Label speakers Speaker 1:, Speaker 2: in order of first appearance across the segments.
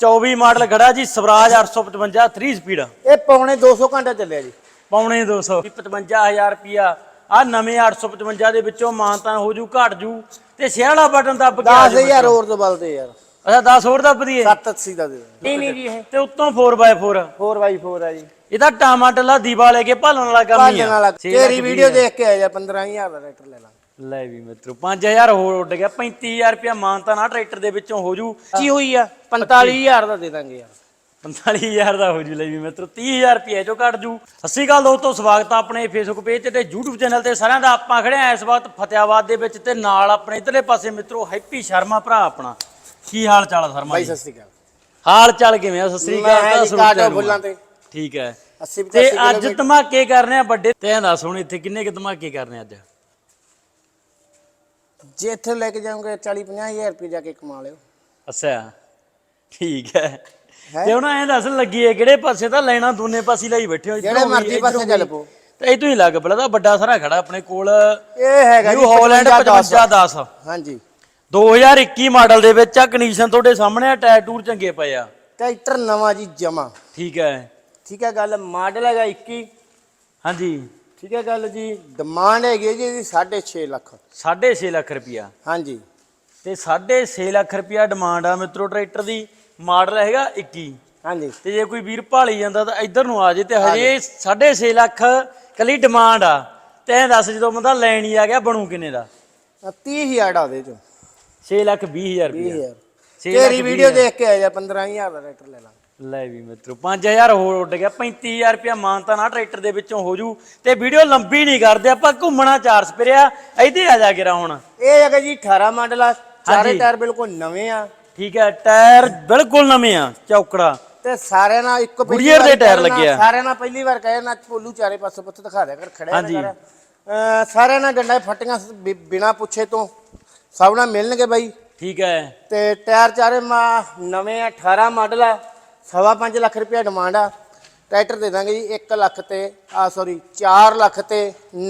Speaker 1: 24 model ਖੜਾ ਜੀ Swaraj 855 3 speed
Speaker 2: ਇਹ ਪੌਣੇ 200 ਘੰਟਾ ਚੱਲਿਆ ਜੀ।
Speaker 1: ਪੌਣੇ 200 55000 ਰੁਪਿਆ ਆ ਨਵੇਂ 855 ਦੇ ਵਿੱਚੋਂ ਮਾਨਤਾਨ ਹੋ ਜੂ ਘਟ ਜੂ। ਤੇ ਸ਼ੇਅਰ ਵਾਲਾ ਬਟਨ ਦੱਬ ਕੇ ਆ ਜਾਊ
Speaker 2: 10000 ਹੋਰ ਤੋਂ ਬਲਦੇ ਯਾਰ।
Speaker 1: ਅੱਛਾ 10 ਹੋਰ ਦੱਬ ਦਈਏ
Speaker 2: 780 ਦਾ ਦੇ। ਨਹੀਂ ਨਹੀਂ ਜੀ ਇਹ।
Speaker 1: ਤੇ ਉੱਤੋਂ 4x4
Speaker 2: 4x4 ਆ ਜੀ।
Speaker 1: ਇਹਦਾ ਟਮਾਟਲਾ ਦੀਵਾ ਲੈ ਕੇ ਭਾਲਣ ਵਾਲਾ ਕੰਮ ਹੀ ਆ।
Speaker 2: ਤੇਰੀ ਵੀਡੀਓ
Speaker 1: ਹਜ਼ਾਰ।
Speaker 2: ਦੇਖ ਕੇ ਆ ਜਾ 15000 ਦਾ ਟਰੈਕਟਰ ਲੈ ਲਾ।
Speaker 1: ਲੈ ਵੀ ਮਿੱਤਰੋ 5000 ਹੋਰ ਉੱਡ ਗਿਆ 35000 ਰੁਪਿਆ ਮਾਨਤਾ ਨਾ ਟਰੈਕਟਰ ਦੇ ਵਿੱਚੋਂ ਹੋ ਜੂ।
Speaker 2: ਕੀ ਹੋਈ ਆ? 45000 ਦਾ ਦੇ ਦਾਂਗੇ ਯਾਰ।
Speaker 1: 45000 ਦਾ ਹੋ ਜੂ ਲੈ ਵੀ ਮਿੱਤਰੋ 30000 ਰੁਪਏ ਚੋਂ ਕੱਟ ਜੂ। ਸਤਿ ਅਕਾਲ ਦੋਸਤੋ ਸਵਾਗਤ ਆ ਆਪਣੇ ਫੇਸਬੁੱਕ ਪੇਜ ਤੇ ਤੇ YouTube ਚੈਨਲ ਤੇ ਸਾਰਿਆਂ ਦਾ। ਆਪਾਂ ਖੜੇ ਆ ਇਸ ਵਕਤ ਫਤਿਆਬਾਦ ਦੇ ਵਿੱਚ ਤੇ ਨਾਲ ਆਪਣੇ ਇਧਰਲੇ ਪਾਸੇ ਮਿੱਤਰੋ ਹੈਪੀ ਸ਼ਰਮਾ ਭਰਾ ਆਪਣਾ। ਕੀ ਹਾਲ ਚਾਲ ਆ ਸ਼ਰਮਾ ਜੀ?
Speaker 2: ਸਤਿ ਸ਼੍ਰੀ ਅਕਾਲ।
Speaker 1: ਹਾਲ ਚਾਲ ਕਿਵੇਂ ਆ? ਸਤਿ ਸ਼੍ਰੀ ਅਕਾਲ
Speaker 2: ਫੁੱਲਾਂ
Speaker 1: ਆ।
Speaker 2: ਤੇ।
Speaker 1: ਠੀਕ ਹੈ।
Speaker 2: 80
Speaker 1: ਤੇ
Speaker 2: 85
Speaker 1: ਅੱਜ ਧਮਾਕੇ ਕਰਨੇ ਆ ਵੱਡੇ। ਤੇ ਦੱਸ ਹੁਣ ਇੱਥੇ ਕਿੰਨੇ ਕਿ ਧਮਾਕੇ ਕਰਨੇ ਅੱਜ?
Speaker 2: ਜੇ ਇੱਥੇ ਲੈ ਕੇ ਜਾਓਗੇ 40 50000 ਰੁਪਏ ਜਾ ਕੇ ਕਮਾ ਲਿਓ।
Speaker 1: ਅੱਛਾ। ਠੀਕ ਹੈ? ਤੇ ਹੁਣ ਐਂ ਦੱਸ ਲੱਗੀ ਹੈ ਕਿਹੜੇ ਪਾਸੇ ਤਾਂ ਲੈਣਾ ਦੋਨੇ ਪਾਸੇ ਲਈ ਬੈਠੇ ਹੋ
Speaker 2: ਜਿਹੜੇ ਮਰਜ਼ੀ ਪਾਸੇ। ਚੱਲ ਪਓ।
Speaker 1: ਤੇ ਤੋਂ ਹੀ ਲੱਗ ਪੜਾ ਵੱਡਾ ਸਾਰਾ ਖੜਾ ਆਪਣੇ ਕੋਲ।
Speaker 2: ਇਹ ਹੈਗਾ
Speaker 1: ਨਿਊ ਹਾਲੈਂਡ 5510
Speaker 2: ਹਾਂਜੀ।
Speaker 1: 2021 ਮਾਡਲ ਦੇ ਵਿੱਚ ਆ ਕੰਡੀਸ਼ਨ ਤੁਹਾਡੇ ਸਾਹਮਣੇ ਆ ਟਾਇਰ ਟੂਰ ਚੰਗੇ ਪਏ ਆ।
Speaker 2: ਟਰੈਕਟਰ ਨਵਾਂ ਜੀ ਜਮਾ।
Speaker 1: ਠੀਕ ਹੈ।
Speaker 2: ਠੀਕ ਹੈ ਗੱਲ ਮਾਡਲ ਹੈਗਾ 21
Speaker 1: ਹਾਂਜੀ।
Speaker 2: ਠੀਕ ਹੈ ਗੱਲ ਜੀ ਡਿਮਾਂਡ ਹੈਗੀ ਹੈ ਜੀ ਇਹਦੀ 6.5 ਲੱਖ।
Speaker 1: 6.5 ਲੱਖ ਰੁਪਿਆ
Speaker 2: ਹਾਂਜੀ।
Speaker 1: ਤੇ 6.5 ਲੱਖ ਰੁਪਿਆ ਡਿਮਾਂਡ ਆ ਮਿੱਤਰੋ ਟਰੈਕਟਰ ਦੀ। ਮਾਡਲ ਹੈਗਾ 21
Speaker 2: ਹਾਂਜੀ।
Speaker 1: ਤੇ ਜੇ ਕੋਈ ਵੀਰ ਭਾਲੀ ਜਾਂਦਾ ਤਾਂ ਇੱਧਰ ਨੂੰ ਆ ਜੇ ਤੇ ਹਜੇ 6.5 ਲੱਖ ਕੱਲੀ ਡਿਮਾਂਡ ਆ। ਤੇ ਐਂ ਦੱਸ ਜਦੋਂ ਬੰਦਾ ਲੈਣ ਹੀ ਆ ਗਿਆ ਬਣੂ ਕਿੰਨੇ ਦਾ?
Speaker 2: 30000 ਆ ਉਹਦੇ ਚੋਂ।
Speaker 1: 6 ਲੱਖ 20 ਹਜ਼ਾਰ ਰੁਪਇਆ
Speaker 2: 20000
Speaker 1: ਛੇ ਲੱਖ
Speaker 2: ਤੇਰੀ ਵੀਡੀਓ। ਦੇਖ ਕੇ ਆ ਜਾ 15000 ਦਾ ਟਰੈਕਟਰ ਲੈ ਲਾ।
Speaker 1: ਲੈ ਵੀ ਮਿੱਤਰੋ 5000 ਹੋਰ ਉੱਡ ਗਿਆ 35000 ਰੁਪਇਆ ਮਾਨਤਾ ਨਾ ਟਰੈਕਟਰ ਦੇ ਵਿੱਚੋਂ ਹੋ ਜੂ ਤੇ ਵੀਡੀਓ ਲੰਬੀ ਨਹੀਂ ਕਰਦੇ ਆਪਾਂ ਘੁੰਮਣਾ ਚਾਰ ਸਪਰਿਆ ਇੱਥੇ ਆ ਜਾ ਕੇ ਹੁਣ।
Speaker 2: ਇਹ ਹੈਗਾ ਜੀ 18 ਮਾਡਲ ਆ ਚਾਰੇ। ਟਾਇਰ ਬਿਲਕੁਲ ਨਵੇਂ ਆ।
Speaker 1: ਠੀਕ ਹੈ ਟਾਇਰ ਬਿਲਕੁਲ ਨਵੇਂ ਆ ਚੌਕੜਾ।
Speaker 2: ਤੇ ਸਾਰਿਆਂ ਨਾਲ ਇੱਕ
Speaker 1: ਗੁੜੀਅਰ ਦੇ ਟਾਇਰ
Speaker 2: ਕਹਿਣਾ,
Speaker 1: ਲੱਗੇ ਆ।
Speaker 2: ਸਾਰਿਆਂ ਨਾਲ ਪਹਿਲੀ ਵਾਰ ਕਹੇ ਨਾ ਪੋਲੂ ਚਾਰੇ ਪਾਸੇ ਪੁੱਤ ਦਿਖਾ ਦਿਆ ਕਰ ਖੜਿਆ। ਨਾ ਕਰ। ਸਾਰਿਆਂ ਨਾਲ ਡੰਡਾ ਫਟੀਆਂ ਬਿਨਾਂ ਪੁੱਛੇ ਤੋਂ। ਸਭ ਨਾਲ ਮਿਲਣਗੇ ਬਾਈ।
Speaker 1: ਠੀਕ ਹੈ।
Speaker 2: ਤੇ ਟਾਇਰ ਚਾਰੇ ਮਾ ਨਵੇਂ ਆ 18 ਮਾਡਲ ਆ। ਸਵਾ ਪੰਜ ਲੱਖ ਰੁਪਇਆ ਡਿਮਾਂਡ ਆ। ਟਰੈਕਟਰ ਦੇ ਦਾਂਗੇ ਜੀ 1 ਲੱਖ ਤੇ ਆ ਸੌਰੀ 4 ਲੱਖ ਤੇ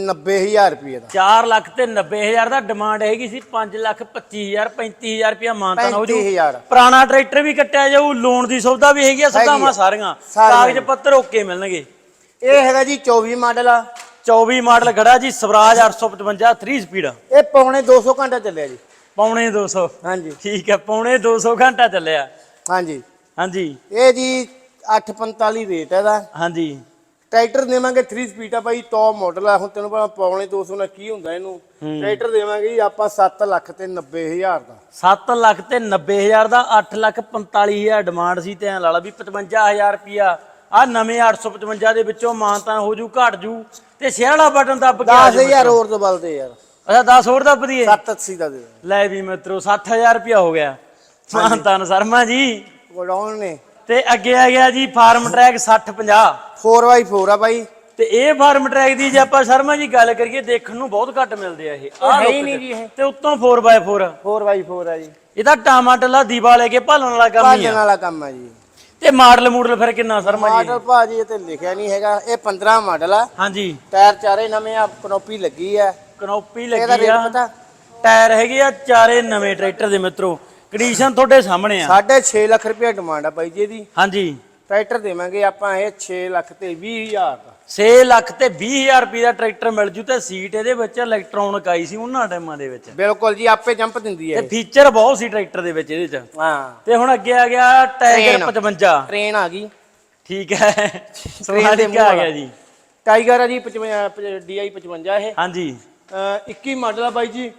Speaker 2: 90000 ਰੁਪਏ ਦਾ।
Speaker 1: 4 ਲੱਖ ਤੇ 90000 ਦਾ ਡਿਮਾਂਡ ਹੈਗੀ ਸੀ 5 ਲੱਖ 25000 35000 ਰੁਪਇਆ ਮਾਨਤਾ ਹੋ ਜੂ
Speaker 2: 35000
Speaker 1: ਪੁਰਾਣਾ ਟਰੈਕਟਰ ਵੀ ਕੱਟਿਆ ਜਾਊ ਲੋਨ ਦੀ ਸੌਦਾ ਵੀ ਹੈਗੀ ਆ। ਸਾਰੀਆਂ।
Speaker 2: ਸਾਰੀਆਂ।
Speaker 1: ਕਾਗਜ਼ ਪੱਤਰ ਓਕੇ ਮਿਲਣਗੇ।
Speaker 2: ਇਹ ਹੈਗਾ ਜੀ 24 ਮਾਡਲ ਆ।
Speaker 1: 24 ਮਾਡਲ ਖੜਾ ਜੀ ਸਵਰਾਜ 855 3 ਸਪੀਡ
Speaker 2: ਇਹ ਪੌਣੇ 200 ਘੰਟਾ ਚੱਲਿਆ ਜੀ।
Speaker 1: ਪੌਣੇ 200
Speaker 2: ਹਾਂਜੀ।
Speaker 1: ਠੀਕ ਹੈ ਪੌਣੇ 200 ਘੰਟਾ ਚੱਲਿਆ।
Speaker 2: ਹਾਂਜੀ।
Speaker 1: ਹਾਂਜੀ।
Speaker 2: ਇਹ ਜੀ 845 ਰੇਟ ਹੈ ਦਾ
Speaker 1: ਹਾਂਜੀ।
Speaker 2: ਟਰੈਕਟਰ ਦੇਵਾਂਗੇ 3 ਸਪੀਡ ਆ ਬਾਈ ਟੌਪ ਮਾਡਲ ਆ। ਹੁਣ ਤੈਨੂੰ ਪਤਾ ਪੌਣੇ 200 ਨਾਲ ਕੀ ਹੁੰਦਾ ਇਹਨੂੰ। ਟਰੈਕਟਰ ਦੇਵਾਂਗੇ ਜੀ ਆਪਾਂ 7 ਲੱਖ ਤੇ 90000 ਦਾ।
Speaker 1: 7 ਲੱਖ ਤੇ 90000 ਦਾ 8 ਲੱਖ 45000 ਡਿਮਾਂਡ ਸੀ ਤੇ ਐ ਲਾ ਲਾ ਵੀ 55000 ਰੁਪਿਆ ਆ ਨਵੇਂ 855 ਦੇ ਵਿੱਚੋਂ ਮਾਨਤਾਨ ਹੋ ਜੂ ਘਟ ਜੂ ਤੇ ਸ਼ੇਅਰ ਵਾਲਾ ਬਟਨ ਦੱਬ ਕੇ ਆ ਜਾਊ
Speaker 2: 10000 ਹੋਰ ਤੋਂ ਬਲਦੇ ਯਾਰ।
Speaker 1: ਅੱਛਾ 10 ਹੋਰ ਦੱਬ ਦਈਏ?
Speaker 2: 780 ਦਾ ਦੇ
Speaker 1: ਲੈ ਵੀ ਮਿੱਤਰੋ 60000 ਰੁਪਿਆ ਹੋ ਗਿਆ। ਮਾਨਤਾਨ ਸ਼ਰਮਾ ਜੀ।
Speaker 2: ਗੋਡਾਊਨ ਨੇ।
Speaker 1: ਤੇ ਅੱਗੇ ਆ ਗਿਆ ਜੀ ਫਾਰਮ ਟਰੈਕ 6050
Speaker 2: 4x4 ਆ ਬਾਈ।
Speaker 1: ਤੇ ਇਹ ਫਾਰਮ ਟਰੈਕ ਦੀ ਜੇ ਆਪਾਂ ਸ਼ਰਮਾ ਜੀ ਗੱਲ ਕਰੀਏ ਦੇਖਣ ਨੂੰ ਬਹੁਤ ਘੱਟ ਮਿਲਦੇ ਆ ਇਹ। ਆਹ
Speaker 2: ਹੈ ਨਹੀਂ। ਜੀ ਇਹ।
Speaker 1: ਤੇ ਉੱਤੋਂ 4x4
Speaker 2: 4x4 ਆ ਜੀ।
Speaker 1: ਇਹਦਾ ਟਮਾਟਲਾ ਦੀਵਾ ਲੈ ਕੇ ਭਾਲਣ ਵਾਲਾ ਕੰਮ ਹੀ
Speaker 2: ਭਾਜਣ
Speaker 1: ਆ
Speaker 2: ਵਾਲਾ ਕੰਮ ਆ ਜੀ।
Speaker 1: ਤੇ ਮਾਡਲ ਮੂਡਲ ਫਿਰ ਕਿੰਨਾ ਸ਼ਰਮਾ ਜੀ?
Speaker 2: ਮਾਡਲ ਭਾਜੀ ਇਹ ਤੇ ਲਿਖਿਆ ਨਹੀਂ ਹੈਗਾ। ਇਹ 15 ਮਾਡਲ ਆ।
Speaker 1: ਹਾਂਜੀ।
Speaker 2: ਟਾਇਰ ਚਾਰੇ ਨਵੇਂ ਆ ਕਨੋਪੀ ਲੱਗੀ ਆ।
Speaker 1: ਕਨੋਪੀ
Speaker 2: ਇਹਦਾ
Speaker 1: ਲੱਗੀ
Speaker 2: ਰੇਟ
Speaker 1: ਆ।
Speaker 2: ਪਤਾ?
Speaker 1: ਟਾਇਰ ਹੈਗੇ ਆ ਚਾਰੇ ਨਵੇਂ ਟਰੈਕਟਰ ਦੇ ਮਿੱਤਰੋ। ਕੰਡੀਸ਼ਨ ਤੁਹਾਡੇ ਸਾਹਮਣੇ ਆ।
Speaker 2: 6.5 ਲੱਖ ਰੁਪਏ ਡਿਮਾਂਡ ਆ ਬਾਈ ਜੀ ਇਹਦੀ।
Speaker 1: ਹਾਂਜੀ।
Speaker 2: ਟਰੈਕਟਰ ਦੇਵਾਂਗੇ ਆਪਾਂ ਇਹ 6 ਲੱਖ ਤੇ 20000 ਦਾ।
Speaker 1: 6 ਲੱਖ ਤੇ 20000 ਰੁਪਏ ਦਾ ਟਰੈਕਟਰ ਮਿਲ ਜੂ ਤੇ ਸੀਟ ਇਹਦੇ ਵਿੱਚ ਇਲੈਕਟ੍ਰੋਨਿਕ ਆਈ ਸੀ ਉਹਨਾਂ ਟਾਈਮਾਂ ਦੇ ਵਿੱਚ।
Speaker 2: ਬਿਲਕੁਲ ਜੀ ਆਪੇ ਜੰਪ ਦਿੰਦੀ ਹੈ
Speaker 1: ਤੇ ਫੀਚਰ ਬਹੁਤ ਸੀ ਟਰੈਕਟਰ ਦੇ ਵਿੱਚ ਇਹਦੇ ਚ।
Speaker 2: ਹਾਂ।
Speaker 1: ਤੇ ਹੁਣ ਅੱਗੇ ਆ ਗਿਆ ਟਾਈਗਰ
Speaker 2: Train।
Speaker 1: 55
Speaker 2: ਟ੍ਰੇਨ ਆ ਗਈ।
Speaker 1: ਠੀਕ ਹੈ।
Speaker 2: ਮੂੰਹ
Speaker 1: ਆ। ਗਿਆ ਜੀ।
Speaker 2: ਟਾਈਗਰ ਆ ਜੀ 55 DI 55 ਇਹ।
Speaker 1: ਹਾਂਜੀ।
Speaker 2: ਅਹ 21 ਮਾਡਲ ਆ ਬਾਈ ਜੀ।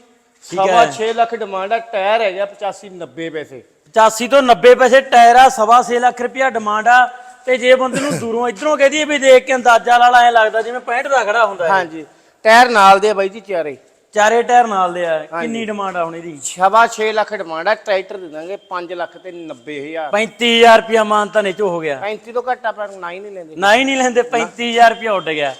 Speaker 2: ਸਵਾ
Speaker 1: ਹੈ।
Speaker 2: 6 ਲੱਖ ਡਿਮਾਂਡ ਆ ਟਾਇਰ ਹੈਗਾ 85 90 ਪੈਸੇ।
Speaker 1: 85 ਤੋਂ 90 ਪੈਸੇ ਟਾਇਰ ਆ ਸਵਾ 6 ਲੱਖ ਰੁਪਇਆ ਡਿਮਾਂਡ ਆ। ਤੇ ਜੇ ਬੰਦੇ ਨੂੰ ਦੂਰੋਂ ਇਧਰੋਂ ਕਹਦੀ ਵੀ ਦੇਖ ਕੇ ਅੰਦਾਜ਼ਾ ਲਾ ਲਾ ਐ ਲੱਗਦਾ ਜਿਵੇਂ 65 ਦਾ ਖੜਾ ਹੁੰਦਾ ਹੈ।
Speaker 2: ਹਾਂਜੀ। ਟਾਇਰ ਨਾਲ ਦੇ ਬਾਈ ਜੀ ਚਾਰੇ।
Speaker 1: ਚਾਰੇ ਟਾਇਰ ਨਾਲ ਦੇ ਆ ਕਿੰਨੀ ਡਿਮਾਂਡ ਆ ਹੁਣ ਇਹਦੀ?
Speaker 2: ਸਵਾ 6 ਲੱਖ ਡਿਮਾਂਡ ਆ ਟਰੈਕਟਰ ਦੇ ਦਾਂਗੇ 5 ਲੱਖ ਤੇ 90000
Speaker 1: 35000 ਰੁਪਇਆ ਮਾਨਤਾ ਨੇ ਚ ਹੋ ਗਿਆ।
Speaker 2: 35 ਤੋਂ ਘੱਟ ਆਪਾਂ ਨਾ ਹੀ ਨਹੀਂ ਲੈਂਦੇ।
Speaker 1: ਨਾ ਹੀ ਨਹੀਂ ਲੈਂਦੇ 35000 ਰੁਪਇਆ ਉੱਡ ਗਿਆ।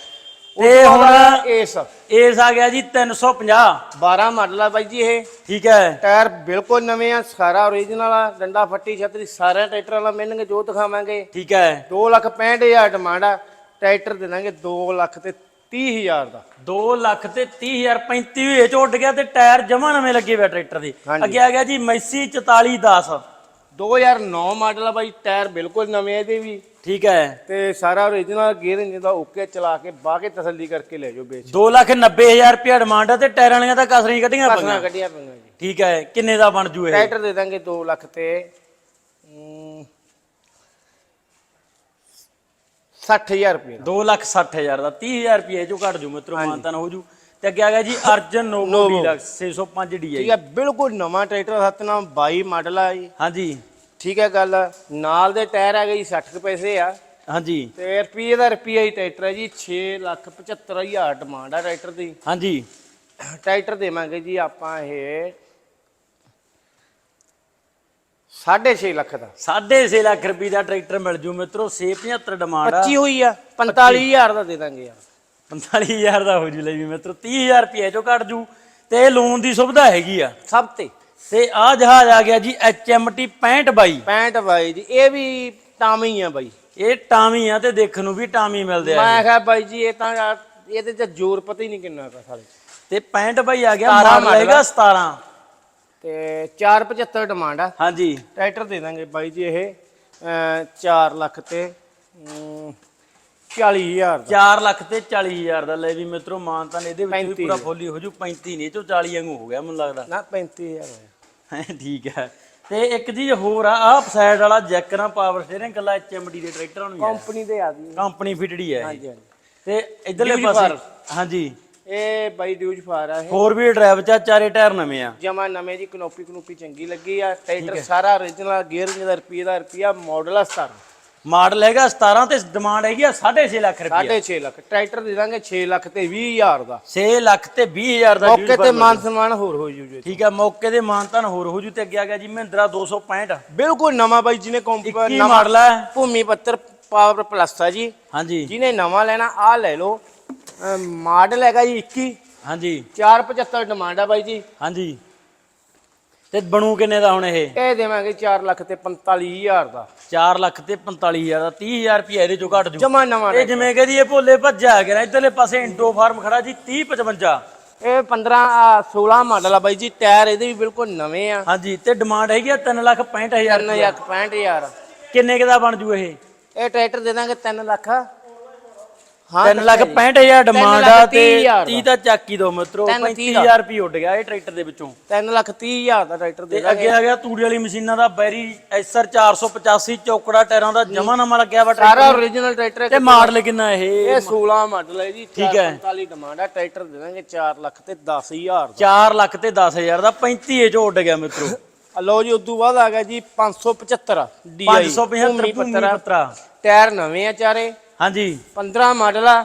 Speaker 1: ਤੇ ਹੁਣ
Speaker 2: ਇਸ।
Speaker 1: ਏਸ ਆ ਗਿਆ ਜੀ 350
Speaker 2: 12 ਮਾਡਲ ਆ ਬਾਈ ਜੀ ਇਹ।
Speaker 1: ਠੀਕ ਹੈ।
Speaker 2: ਟਾਇਰ ਬਿਲਕੁਲ ਨਵੇਂ ਆ ਸਾਰਾ ਓਰੀਜਨਲ ਆ ਡੰਡਾ ਫੱਟੀ ਛਤਰੀ ਸਾਰਿਆਂ ਟਰੈਕਟਰਾਂ ਨਾਲ ਮਿਲਣਗੇ ਜੋ ਦਿਖਾਵਾਂਗੇ।
Speaker 1: ਠੀਕ ਹੈ।
Speaker 2: 2 ਲੱਖ 65000 ਡਿਮਾਂਡ ਆ ਟਰੈਕਟਰ ਦੇ ਦਾਂਗੇ 2 ਲੱਖ ਤੇ 30000 ਦਾ।
Speaker 1: 2 ਲੱਖ ਤੇ 30000 35 ਹੋਏ ਚ ਉੱਡ ਗਿਆ ਤੇ ਟਾਇਰ ਜਮਾ ਨਵੇਂ ਲੱਗੇ ਹੋਏ ਟਰੈਕਟਰ ਦੇ। ਅੱਗੇ ਆ ਗਿਆ ਜੀ ਮੈਸੀ 4410
Speaker 2: 2009 ਮਾਡਲ ਆ ਬਾਈ ਟਾਇਰ ਬਿਲਕੁਲ ਨਵੇਂ ਇਹਦੇ ਵੀ।
Speaker 1: ਠੀਕ ਹੈ।
Speaker 2: ਤੇ ਸਾਰਾ origignal ਗੇਅਰ ਇੰਜਨ ਦਾ ਓਕੇ ਚਲਾ ਕੇ ਬਾਹ ਕੇ ਤਸੱਲੀ ਕਰਕੇ ਲੈ ਜਾਓ ਵੇਚ
Speaker 1: 290000 ਰੁਪਏ ਡਿਮਾਂਡ ਆ ਤੇ ਟਾਇਰਾਂ ਵਾਲੀਆਂ ਤਾਂ ਕਸਰੀਆਂ ਕੱਢੀਆਂ
Speaker 2: ਪਸਣਾ
Speaker 1: ਪਈਆਂ।
Speaker 2: ਕੱਢੀਆਂ ਪਈਆਂ ਜੀ।
Speaker 1: ਠੀਕ ਹੈ ਕਿੰਨੇ ਦਾ ਬਣ ਜੂ ਇਹ?
Speaker 2: ਟਰੈਕਟਰ ਦੇ ਦਾਂਗੇ 2 ਲੱਖ ਤੇ 60000 ਰੁਪਏ ਦਾ
Speaker 1: 260000 ਦਾ 30000 ਰੁਪਏ ਚੋਂ ਘੱਟ ਜੂ ਮਿੱਤਰੋ ਮਾਨਤਨ ਹੋ ਜੂ। ਤੇ ਅੱਗੇ ਆ ਗਿਆ ਜੀ ਅਰਜਨ ਨੋਵੋ। ਡੀਲਕਸ 605 DI
Speaker 2: ਠੀਕ ਹੈ ਬਿਲਕੁਲ ਨਵਾਂ ਟਰੈਕਟਰ ਸਤਨਾਮ 22 ਮਾਡਲ ਆ ਜੀ
Speaker 1: ਹਾਂਜੀ।
Speaker 2: ਠੀਕ ਹੈ ਗੱਲ ਨਾਲ ਦੇ ਟਾਇਰ ਹੈਗੇ ਜੀ 60 ਕੁ ਪੈਸੇ ਆ।
Speaker 1: ਹਾਂਜੀ।
Speaker 2: ਤੇ ਰੁਪਏ ਦਾ ਰੁਪਈਆ ਹੀ ਟਰੈਕਟਰ ਹੈ ਜੀ 6 ਲੱਖ 75000 ਡਿਮਾਂਡ ਆ ਟਰੈਕਟਰ ਦੀ।
Speaker 1: ਹਾਂਜੀ।
Speaker 2: ਟਰੈਕਟਰ ਦੇਵਾਂਗੇ ਜੀ ਆਪਾਂ ਇਹ 6.5 ਲੱਖ ਦਾ।
Speaker 1: 6.5 ਲੱਖ ਰੁਪਏ ਦਾ ਟਰੈਕਟਰ ਮਿਲ ਜੂ ਮਿੱਤਰੋ 675 ਡਿਮਾਂਡ ਆ।
Speaker 2: 25 ਹੋਈ ਆ 45000 ਦਾ ਦੇ ਦਾਂਗੇ ਯਾਰ
Speaker 1: 45000 ਦਾ ਹੋ ਜੂ ਲੈ ਵੀ ਮਿੱਤਰੋ 30000 ਰੁਪਏ ਚੋਂ ਘੱਟ ਜੂ। ਤੇ ਲੋਨ ਦੀ ਸੁਵਿਧਾ ਹੈਗੀ ਆ।
Speaker 2: ਸਭ ਤੇ।
Speaker 1: ਤੇ ਆ ਜਹਾਜ਼ ਆ ਗਿਆ ਜੀ HMT 6522
Speaker 2: 65 ਬਾਈ। ਜੀ ਇਹ ਵੀ ਟਾਮੀ ਆ ਬਾਈ।
Speaker 1: ਇਹ ਟਾਮੀ ਆ ਤੇ ਦੇਖਣ ਨੂੰ ਵੀ ਟਾਮੀ ਮਿਲਦੇ ਆ
Speaker 2: ਮੈਂ ਕਿਹਾ ਬਾਈ ਜੀ ਇਹ ਤਾਂ ਇਹਦੇ ਤੇ ਜ਼ੋਰ ਪਤਾ ਹੀ ਨਹੀਂ ਕਿੰਨਾ ਕਾ ਸਾਲੇ
Speaker 1: ਤੇ 6522 ਆ ਗਿਆ
Speaker 2: 17
Speaker 1: ਮਾਡਲ ਹੈਗਾ 17
Speaker 2: ਤੇ 475 ਡਿਮਾਂਡ ਆ।
Speaker 1: ਹਾਂਜੀ।
Speaker 2: ਟਰੈਕਟਰ ਦੇ ਦਾਂਗੇ ਬਾਈ ਜੀ ਇਹ 4 ਲੱਖ ਤੇ 40000 ਦਾ।
Speaker 1: 4 ਲੱਖ ਤੇ 40000 ਦਾ। ਲੈ ਵੀ ਮਿੱਤਰੋ ਮਾਨਤਾਨ ਇਹਦੇ ਵਿੱਚ ਵੀ
Speaker 2: 35
Speaker 1: ਪੂਰਾ ਫੁੱਲੀ ਹੋ ਜੂ 35 ਨਹੀਂ ਚੋਂ 40 ਵਾਂਗੂ ਹੋ ਗਿਆ ਮੈਨੂੰ ਲੱਗਦਾ।
Speaker 2: ਨਾ 35000 ਹੋਇਆ।
Speaker 1: ਹੈਂ, ਠੀਕ ਹੈ। ਤੇ ਇੱਕ ਚੀਜ਼ ਹੋਰ ਆ ਆਹ ਸਾਈਡ ਵਾਲਾ ਜੈਕ ਨਾਲ ਪਾਵਰ ਸਟੀਅਰਿੰਗ ਕੱਲਾ HMD ਦੇ ਟਰੈਕਟਰਾਂ ਨੂੰ ਹੀ ਹੈ
Speaker 2: ਕੰਪਨੀ ਦੇ ਆ ਗਈ
Speaker 1: ਕੰਪਨੀ ਫਿਟੜੀ ਹੈ।
Speaker 2: ਹਾਂਜੀ ਹਾਂਜੀ।
Speaker 1: ਤੇ ਇਧਰਲੇ
Speaker 2: Duty
Speaker 1: ਪਾਸੇ। ਹਾਂਜੀ।
Speaker 2: ਇਹ ਬਾਈ ਡਿਊਜ ਫਾਰ ਆ ਇਹ।
Speaker 1: ਫੋਰ ਵੀਲ ਡਰਾਈਵ ਚ ਆ, ਚਾਰੇ ਟਾਇਰ ਨਵੇਂ ਆ।
Speaker 2: ਜਮਾ ਨਵੇਂ ਦੀ ਕਨੋਪੀ ਕਨੋਪੀ ਚੰਗੀ ਲੱਗੀ ਆ। ਟਰੈਕਟਰ ਸਾਰਾ origignal ਗੇਅਰ ਦਾ ਰੁਪਏ ਦਾ ਰੁਪਿਆ ਮਾਡਲ ਆ 17
Speaker 1: ਮਾਡਲ ਹੈਗਾ 17 ਤੇ ਡਿਮਾਂਡ ਹੈਗੀ ਆ 6.5 ਲੱਖ ਰੁਪਏ
Speaker 2: 6.5 ਲੱਖ ਟਰੈਕਟਰ ਦੇ ਦਾਂਗੇ 6 ਲੱਖ ਤੇ 20000 ਦਾ।
Speaker 1: 6 ਲੱਖ ਤੇ 20000 ਦਾ
Speaker 2: ਮੌਕੇ ਤੇ ਮਾਨ ਸਨਮਾਨ ਹੋਰ ਹੋ ਜੂ ਜੀ
Speaker 1: ਠੀਕ ਹੈ ਮੌਕੇ ਦੇ ਮਾਨਤਾਨ ਹੋਰ ਹੋ ਜੂ ਤੇ ਅੱਗੇ ਆ ਗਿਆ ਜੀ ਮਹਿੰਦਰਾ 265
Speaker 2: ਬਿਲਕੁਲ ਨਵਾਂ ਬਾਈ ਜਿਹਨੇ ਕੰਪਨੀ
Speaker 1: ਕੀ ਮਾਡਲ ਹੈ
Speaker 2: ਭੂਮੀ ਪੱਤਰ ਪਾਵਰ ਪਲੱਸ ਆ ਜੀ।
Speaker 1: ਹਾਂਜੀ।
Speaker 2: ਜਿਹਨੇ ਨਵਾਂ ਲੈਣਾ ਆ ਲੈ ਲਓ। ਮਾਡਲ ਹੈਗਾ ਜੀ 21
Speaker 1: ਹਾਂਜੀ।
Speaker 2: 475 ਡਿਮਾਂਡ ਆ ਬਾਈ ਜੀ।
Speaker 1: ਹਾਂਜੀ। ਤੇ ਬਣੂ ਕਿੰਨੇ ਦਾ ਹੁਣ ਇਹ?
Speaker 2: ਇਹ ਦੇਵਾਂਗੇ 4 ਲੱਖ ਤੇ 45000 ਦਾ।
Speaker 1: 4 ਲੱਖ ਤੇ 45000 ਦਾ 30000 ਰੁਪਏ ਇਹਦੇ ਚੋਂ ਘੱਟ ਜੂ।
Speaker 2: ਜਮਾ ਨਵਾਂ
Speaker 1: ਇਹ ਜਿਵੇਂ ਕਹਦੀ ਇਹ ਭੋਲੇ ਭੱਜਿਆ ਗਿਆ ਇਧਰਲੇ ਪਾਸੇ ਇੰਡੋ ਫਾਰਮ ਖੜਾ ਜੀ 3055
Speaker 2: ਇਹ 15 ਆ, 16 ਮਾਡਲ ਆ ਬਾਈ ਜੀ ਟਾਇਰ ਇਹਦੇ ਵੀ ਬਿਲਕੁਲ ਨਵੇਂ ਆ।
Speaker 1: ਹਾਂਜੀ ਤੇ ਡਿਮਾਂਡ ਹੈਗੀ ਆ 3 ਲੱਖ 65000 ਰੁਪਏ
Speaker 2: 365000
Speaker 1: ਕਿੰਨੇ ਕੁ ਦਾ ਬਣ ਜੂ ਇਹ?
Speaker 2: ਇਹ ਟਰੈਕਟਰ ਦੇ ਦਾਂਗੇ 3 ਲੱਖ। ਹਾਂ
Speaker 1: 3 ਲੱਖ 65000 ਡਿਮਾਂਡ ਆ ਤੇ
Speaker 2: ਤੀਹ ਹਜ਼ਾਰ
Speaker 1: 30 ਤਾਂ ਚੱਕ ਹੀ ਦੋ ਮਿੱਤਰੋ
Speaker 2: ਤਿੰਨ ਤੀਹ
Speaker 1: 35000 ਰੁਪਏ ਉੱਡ ਗਿਆ ਇਹ ਟਰੈਕਟਰ ਦੇ ਵਿੱਚੋਂ।
Speaker 2: 3 ਲੱਖ 30000 ਦਾ ਟਰੈਕਟਰ ਦੇ
Speaker 1: ਅੱਗੇ ਆ ਗਿਆ ਤੂੜੀ ਵਾਲੀ ਮਸ਼ੀਨਾਂ ਦਾ ਬੈਰੀ ਐਸਆਰ 485 ਚੌਕੜਾ ਟਾਇਰਾਂ ਦਾ ਜਮਾ ਨਵਾਂ ਲੱਗਿਆ ਵਾ
Speaker 2: ਸਾਰਾ
Speaker 1: ਟਰੈਕਟਰ।
Speaker 2: origignal ਟਰੈਕਟਰ
Speaker 1: ਤੇ ਮਾਡਲ ਕਿੰਨਾ ਇਹ?
Speaker 2: ਇਹ 16 ਮਾਡਲ ਹੈ ਜੀ
Speaker 1: ਠੀਕ ਹੈ।
Speaker 2: 45 ਡਿਮਾਂਡ ਆ ਟਰੈਕਟਰ ਦੇ ਦਾਂਗੇ 4 ਲੱਖ ਤੇ 10000 ਦਾ।
Speaker 1: 4 ਲੱਖ ਤੇ 10000 ਦਾ 35 ਇਹ ਚੋਂ ਉੱਡ ਗਿਆ ਮਿੱਤਰੋ।
Speaker 2: ਆ ਲਓ ਜੀ ਉਦੋਂ ਬਾਅਦ ਆ ਗਿਆ ਜੀ 575 DI
Speaker 1: 575
Speaker 2: ਭੂਮੀ
Speaker 1: ਭੂਮੀ
Speaker 2: ਪੱਤਰ ਆ।
Speaker 1: ਪੱਤਰਾ
Speaker 2: ਟਾਇਰ ਨਵੇਂ ਆ ਚਾਰੇ।
Speaker 1: ਹਾਂਜੀ।
Speaker 2: 15 ਮਾਡਲ ਆ।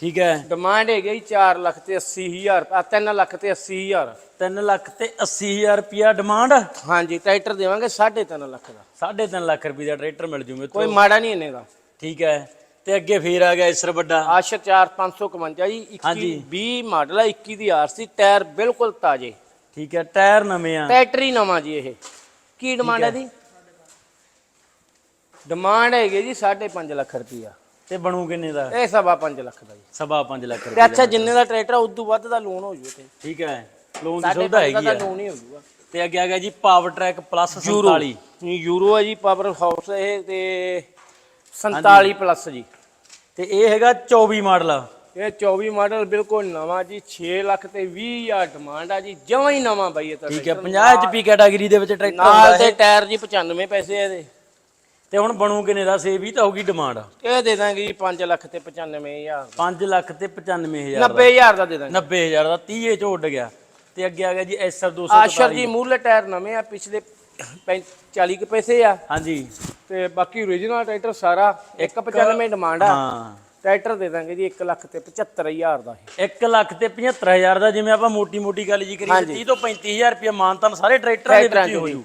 Speaker 1: ਠੀਕ ਹੈ।
Speaker 2: ਡਿਮਾਂਡ ਹੈਗੀ ਜੀ 4 ਲੱਖ ਤੇ 80000 ਆ 3 ਲੱਖ ਤੇ 80000
Speaker 1: 3 ਲੱਖ ਤੇ 80000 ਰੁਪਿਆ ਡਿਮਾਂਡ
Speaker 2: ਹਾਂਜੀ ਟਰੈਕਟਰ ਦੇਵਾਂਗੇ 3.5 ਲੱਖ ਦਾ।
Speaker 1: 3.5 ਲੱਖ ਰੁਪਏ ਦਾ ਟਰੈਕਟਰ ਮਿਲ ਜੂ ਮਿੱਤਰੋ
Speaker 2: ਕੋਈ ਮਾੜਾ ਨਹੀਂ ਇਹਨੇ ਦਾ।
Speaker 1: ਠੀਕ ਹੈ। ਤੇ ਅੱਗੇ ਫੇਰ ਆ ਗਿਆ ਇਸਰ ਵੱਡਾ।
Speaker 2: ਆਸ਼ਰ 4 551 ਜੀ 21
Speaker 1: ਹਾਂਜੀ।
Speaker 2: 20 ਮਾਡਲ ਆ 21 ਦੀ ਆਰਸੀ ਟਾਇਰ ਬਿਲਕੁਲ ਤਾਜ਼ੇ।
Speaker 1: ਠੀਕ ਹੈ ਟਾਇਰ ਨਵੇਂ ਆ।
Speaker 2: ਟਰੈਕਟਰ ਹੀ ਨਵਾਂ ਜੀ ਇਹ। ਕੀ ਡਿਮਾਂਡ ਹੈ। ਦੀ ਡਿਮਾਂਡ ਹੈਗੀ ਜੀ 5.5 ਲੱਖ ਰੁਪਈਆ
Speaker 1: ਤੇ ਬਣੂ ਕਿੰਨੇ ਦਾ?
Speaker 2: ਇਹ ਸਵਾ 5 ਲੱਖ ਦਾ ਜੀ।
Speaker 1: ਸਵਾ 5 ਲੱਖ
Speaker 2: ਤੇ
Speaker 1: ਰੁਪਏ
Speaker 2: ਅੱਛਾ ਜਿੰਨੇ ਦਾ ਟਰੈਕਟਰ ਆ ਉਦੋਂ ਵੱਧ ਦਾ ਲੋਨ ਹੋ ਜੂ ਤੇ
Speaker 1: ਠੀਕ ਹੈ ਲੋਨ ਦੀ ਸੁਵਿਧਾ
Speaker 2: ਦਾ
Speaker 1: ਹੈਗੀ
Speaker 2: ਤਾਂ
Speaker 1: ਆ।
Speaker 2: ਲੋਨ ਹੀ ਹੋ ਜੂਗਾ
Speaker 1: ਤੇ ਅੱਗੇ ਆ ਗਿਆ ਜੀ Powertrac plus
Speaker 2: Euro
Speaker 1: 47
Speaker 2: Euro ਹੈ ਜੀ ਪਾਵਰ ਹਾਊਸ ਇਹ ਤੇ 47 ਪਲੱਸ ਜੀ।
Speaker 1: ਤੇ ਇਹ ਹੈਗਾ 24 ਮਾਡਲ।
Speaker 2: ਇਹ 24 ਮਾਡਲ ਬਿਲਕੁਲ ਨਵਾਂ ਜੀ 6 ਲੱਖ ਤੇ 20 ਹਜ਼ਾਰ ਡਿਮਾਂਡ ਆ ਜੀ ਜਮਾਂ ਹੀ ਨਵਾਂ ਬਾਈ ਇਹ ਤਾਂ
Speaker 1: ਠੀਕ ਹੈ 50 ਐਚਪੀ ਕੈਟਾਗਰੀ ਦੇ ਵਿੱਚ ਟਰੈਕਟਰ
Speaker 2: ਨਾਲ ਦੇ
Speaker 1: ਹੈ
Speaker 2: ਟਾਇਰ ਜੀ 95 ਪੈਸੇ ਆ ਇਹਦੇ।
Speaker 1: ਤੇ ਹੁਣ ਬਣੂ ਕਿੰਨੇ ਦਾ? ਸੇ ਵੀ ਤਾਂ ਹੋਊਗੀ ਡਿਮਾਂਡ
Speaker 2: ਇਹ ਦੇ ਦਾਂਗੇ ਜੀ 5 ਲੱਖ ਤੇ 95000
Speaker 1: 5 ਲੱਖ ਤੇ 95000 ਦਾ।
Speaker 2: 90000 ਦਾ ਦੇ ਦਾਂਗੇ।
Speaker 1: 90000 ਦਾ। 30 ਚ ਉੱਡ ਗਿਆ। ਤੇ ਅੱਗੇ ਆ ਗਿਆ ਜੀ ਐਸਆਰ
Speaker 2: ਆਸ਼ਰ
Speaker 1: 247
Speaker 2: ਜੀ ਮੂਰਲੇ ਟਾਇਰ ਨਵੇਂ ਆ ਪਿਛਲੇ 40 ਕੁ ਪੈਸੇ ਆ।
Speaker 1: ਹਾਂਜੀ।
Speaker 2: ਤੇ ਬਾਕੀ origignal ਟਰੈਕਟਰ ਸਾਰਾ 195 ਡਿਮਾਂਡ ਆ।
Speaker 1: ਹਾਂ।
Speaker 2: ਟਰੈਕਟਰ ਦੇ ਦਾਂਗੇ ਜੀ 1 ਲੱਖ ਤੇ 75000 ਦਾ ਇਹ।
Speaker 1: 1 ਲੱਖ ਤੇ 75000 ਦਾ ਜਿਵੇਂ ਆਪਾਂ ਮੋਟੀ ਮੋਟੀ ਗੱਲ ਜੀ ਕਰੀਏ 30 ਤੋਂ 35000 ਰੁਪਏ ਮਾਨਤਨ ਸਾਰੇ ਟਰੈਕਟਰਾਂ ਦੇ ਵਿੱਚ ਹੀ ਹੋ ਜੂ।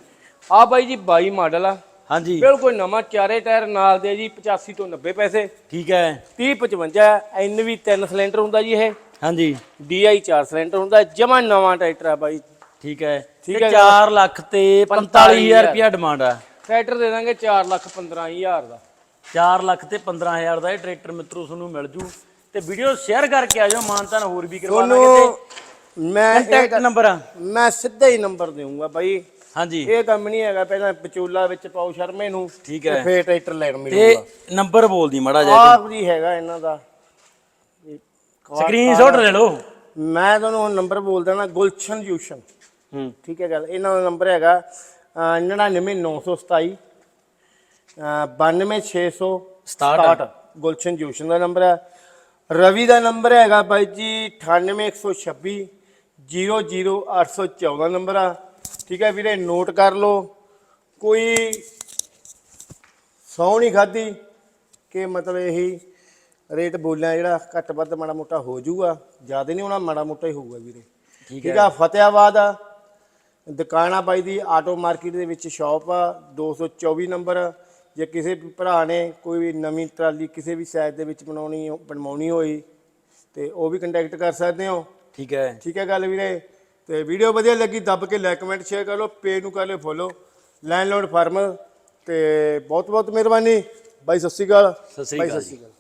Speaker 2: ਆ ਬਾਈ ਜੀ 22 ਮਾਡਲ ਆ।
Speaker 1: ਹਾਂਜੀ।
Speaker 2: ਬਿਲਕੁਲ ਨਵਾਂ ਚਾਰੇ ਟਾਇਰ ਨਾਲ ਦੇ ਜੀ 85 ਤੋਂ 90 ਪੈਸੇ।
Speaker 1: ਠੀਕ ਹੈ।
Speaker 2: 30 55 ਐਨ ਵੀ 3 ਸਿਲੰਡਰ ਹੁੰਦਾ ਜੀ ਇਹ।
Speaker 1: ਹਾਂਜੀ।
Speaker 2: DI 4 ਸਿਲੰਡਰ ਹੁੰਦਾ ਜਮਾ ਨਵਾਂ ਟਰੈਕਟਰ ਆ ਬਾਈ।
Speaker 1: ਠੀਕ ਹੈ।
Speaker 2: ਠੀਕ
Speaker 1: ਤੇ
Speaker 2: ਹੈ
Speaker 1: 4 ਲੱਖ ਤੇ 45000 ਰੁਪਏ ਡਿਮਾਂਡ ਆ।
Speaker 2: ਟਰੈਕਟਰ ਦੇ ਦਾਂਗੇ 4 ਲੱਖ 15000 ਦਾ।
Speaker 1: 4 ਲੱਖ ਤੇ 15000 ਦਾ ਇਹ ਟਰੈਕਟਰ ਮਿੱਤਰੋ ਤੁਹਾਨੂੰ ਮਿਲ ਜੂ। ਤੇ ਵੀਡੀਓ ਸ਼ੇਅਰ ਕਰਕੇ ਆ ਜਾਓ ਮਾਨਤਨ ਹੋਰ ਵੀ ਕਰਵਾ ਦਾਂਗੇ
Speaker 2: ਤੁਹਾਨੂੰ ਮੈਂ
Speaker 1: ਕੰਟੈਕਟ ਨੰਬਰ
Speaker 2: ਮੈਂ ਸਿੱਧਾ ਹੀ ਨੰਬਰ ਦੇਵਾਂਗਾ ਬਾਈ।
Speaker 1: ਹਾਂਜੀ।
Speaker 2: ਇਹ ਕੰਮ ਨਹੀਂ ਹੈਗਾ ਪਹਿਲਾਂ ਵਿਚੋਲਾ ਵਿੱਚ ਪਾਓ ਸ਼ਰਮੇ ਨੂੰ
Speaker 1: ਠੀਕ
Speaker 2: ਤੇ
Speaker 1: ਹੈ
Speaker 2: ਫੇਰ ਟਰੈਕਟਰ ਲੈਣ
Speaker 1: ਤੇ
Speaker 2: ਮਿਲੂਗਾ।
Speaker 1: ਨੰਬਰ ਬੋਲਦੀ ਮੜਾ ਜਾ
Speaker 2: ਆਪ ਜੀ। ਹੈਗਾ ਇਹਨਾਂ ਦਾ।
Speaker 1: ਸਕਰੀਨਸ਼ਾਟ ਲੈ ਲਓ।
Speaker 2: ਮੈਂ ਤੁਹਾਨੂੰ ਹੁਣ ਨੰਬਰ ਬੋਲ ਦੇਣਾ ਗੁਲਸ਼ਨ ਯੂਸ਼ਨ
Speaker 1: ਹੂੰ।
Speaker 2: ਠੀਕ ਹੈ ਗੱਲ ਇਹਨਾਂ ਦਾ ਨੰਬਰ ਹੈਗਾ ਅਹ, 99927 92600
Speaker 1: 67
Speaker 2: ਗੁਲਸ਼ਨ ਜੋਸ਼ਨ ਦਾ ਨੰਬਰ ਹੈ। ਰਵੀ ਦਾ ਨੰਬਰ ਹੈਗਾ ਬਾਈ ਜੀ 98126 00814 ਨੰਬਰ ਆ। ਠੀਕ ਹੈ ਵੀਰੇ ਨੋਟ ਕਰ ਲਓ। ਕੋਈ ਸੌ ਨਹੀਂ ਖਾਦੀ ਕਿ ਮਤਲਬ ਇਹੀ ਰੇਟ ਬੋਲਿਆ ਜਿਹੜਾ ਘੱਟ ਵੱਧ ਮਾੜਾ ਮੋਟਾ ਹੋ ਜਾਊਗਾ। ਜ਼ਿਆਦਾ ਨਹੀਂ ਹੋਣਾ ਮਾੜਾ ਮੋਟਾ ਹੀ ਹੋਊਗਾ ਵੀਰੇ।
Speaker 1: ਠੀਕ
Speaker 2: ਠੀਕ ਆ ਫਤਿਆਬਾਦ ਆ। ਦੁਕਾਨ ਬਾਈ ਦੀ ਆਟੋ ਮਾਰਕੀਟ ਦੇ ਵਿੱਚ ਸ਼ਾਪ ਆ। 224 ਨੰਬਰ। ਜੇ ਕਿਸੇ ਵੀ ਭਰਾ ਨੇ ਕੋਈ ਵੀ ਨਵੀਂ ਟਰਾਲੀ ਕਿਸੇ ਵੀ ਸਾਈਜ਼ ਦੇ ਵਿੱਚ ਬਣਾਉਣੀ ਬਣਵਾਉਣੀ ਹੋਈ ਤੇ ਉਹ ਵੀ ਕੰਟੈਕਟ ਕਰ ਸਕਦੇ ਹੋ।
Speaker 1: ਠੀਕ ਹੈ।
Speaker 2: ਠੀਕ ਹੈ ਗੱਲ ਵੀਰੇ। ਤੇ ਵੀਡੀਓ ਵਧੀਆ ਲੱਗੀ ਦੱਬ ਕੇ ਲਾਈਕ ਕਮੈਂਟ ਸ਼ੇਅਰ ਕਰ ਲਓ ਪੇਜ ਨੂੰ ਕਰ ਲਿਓ ਫੋਲੋ ਲੈਂਡਲੋਡ ਫਾਰਮਰ ਤੇ ਬਹੁਤ ਬਹੁਤ ਮਿਹਰਬਾਨੀ। ਬਾਈ ਸਤਿ ਸ਼੍ਰੀ
Speaker 1: ਅਕਾਲ।
Speaker 2: ਸਤਿ ਸ਼੍ਰੀ ਅਕਾਲ।